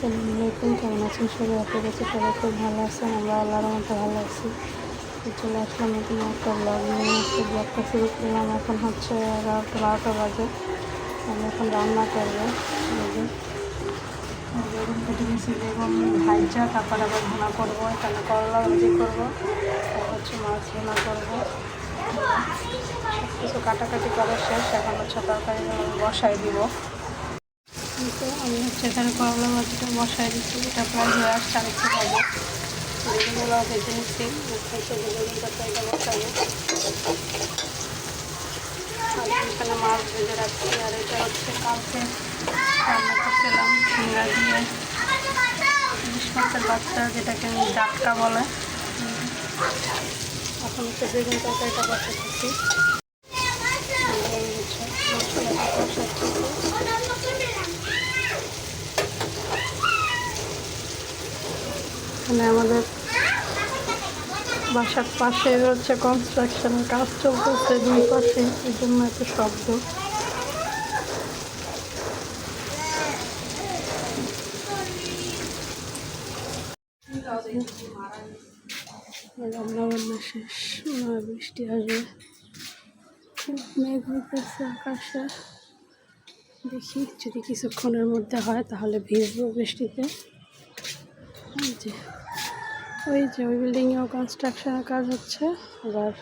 আসসালামু আলাইকুম। কেমন আছেন সবাই? আপনার কাছে সবাই খুব ভালো আছেন। আমরা আল্লাহর মতো ভালো আছি। চলে আসলাম নতুন একটা ব্লগ নিয়ে। ব্লগটা শুরু করলাম এখন হচ্ছে এগারোটা বারোটা বাজে। আমি এখন রান্না করব। ভাজা তারপর আবার ভুনা করব। এখানে করলা ভাজি করব। তারপর হচ্ছে মাছ ভুনা করব। সব কিছু কাটাকাটি করা শেষ। এখন হচ্ছে তরকারি বসাই দিব। তো আমি হচ্ছে এখানে করলা ভাজিটা বসাই দিচ্ছি, এটা প্রায় হয়ে আসছে আরেকটু হবে বেগুনগুলো ভেজে নিচ্ছি মাছ রাখছি, আর এটা হচ্ছে রান্না করছিলাম দিয়ে। বাচ্চা, যেটাকে ডাটকা বলে। এখন হচ্ছে বেগুন তরকারিটা বসাচ্ছি। হচ্ছে এখানে আমাদের বাসার পাশে হচ্ছে কনস্ট্রাকশনের কাজ চলতেছে দুই পাশে, এই জন্য এত শব্দ। শেষ বৃষ্টি আসবে। মেঘ হইতেছে আকাশে। দেখি যদি কিছুক্ষণের মধ্যে হয় তাহলে ভিজবো বৃষ্টিতে। এই যে, ওই যে ওই বিল্ডিংয়েও কনস্ট্রাকশনের কাজ হচ্ছে। আবার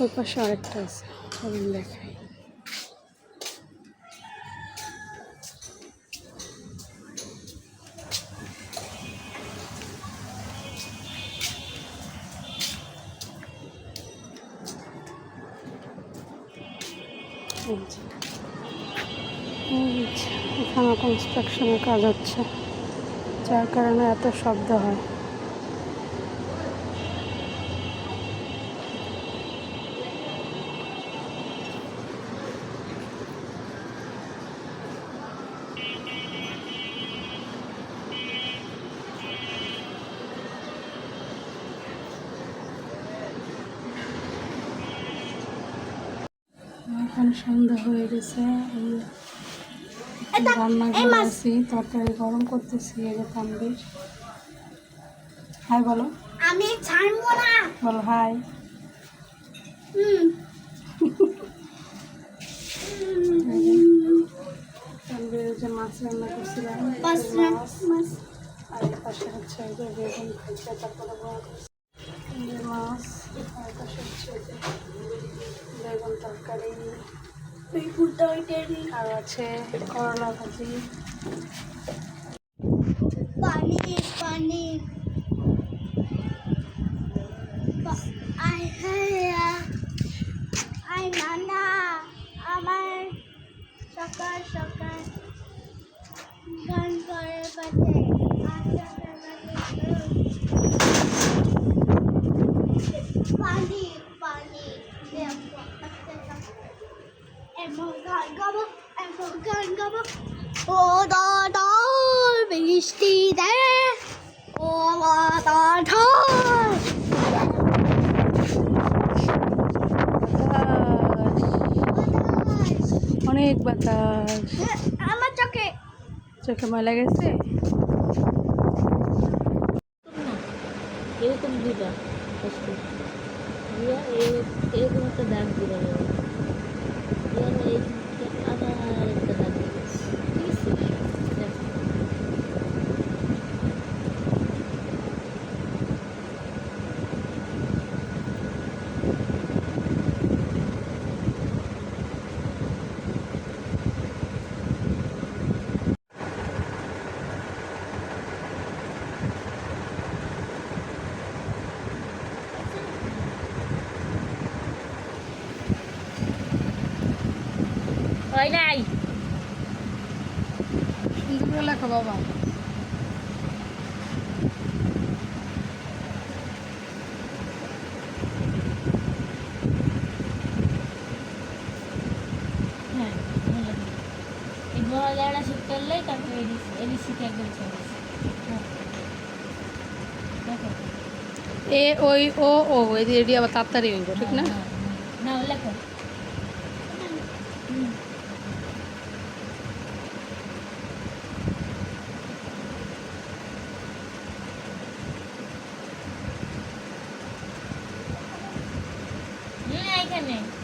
ওই পাশে আরেকটা আছে আমি দেখাই। এখানে কনস্ট্রাকশনের কাজ হচ্ছে। যার কারণে এত শব্দ হয়। এখন সন্ধ্যা হয়ে গেছে রান্না করে আছি তরকারি গরম করতেছি এই যে তানবীর হাই বলো। আমি ছাড়বো না। বলো হাই। তানবীর যে মাছ রান্না করছিলাম মাছ আর পাশে হচ্ছে যে বেগুন ভাজা তারপরে মাছ আর পাশে হচ্ছে এই যে আর আছে করলা ভাজি। পানি পানি পা- আয় আয় নানা আমার সকাল সকাল। গান করে বাজে গাবো এমন গান গাবো ও দাদা বৃষ্টি দে। ও দাদা অনেক বাতাস। আমার চোখে। চোখে ময়লা গেছে? না এরকম দিবা এই- এরকম একটা দাগ দিবা এবার। এবার এই দিকটা আবার একটা দাগ দিবা ঠিক আছে দেখো। হয় নাই সুন্দর করে লেখো বাবা হ্যাঁ ভালো লাগে। এই বড় জায়গাটা করলে তারপরে এডিসি এডিসিতে একদম চলে। হ্যাঁ। এ ওই ও ও এদি এডি আবার তাড়াতাড়ি হইব ঠিক না হ্যাঁ, হ্যাঁ। না লেখো এখানে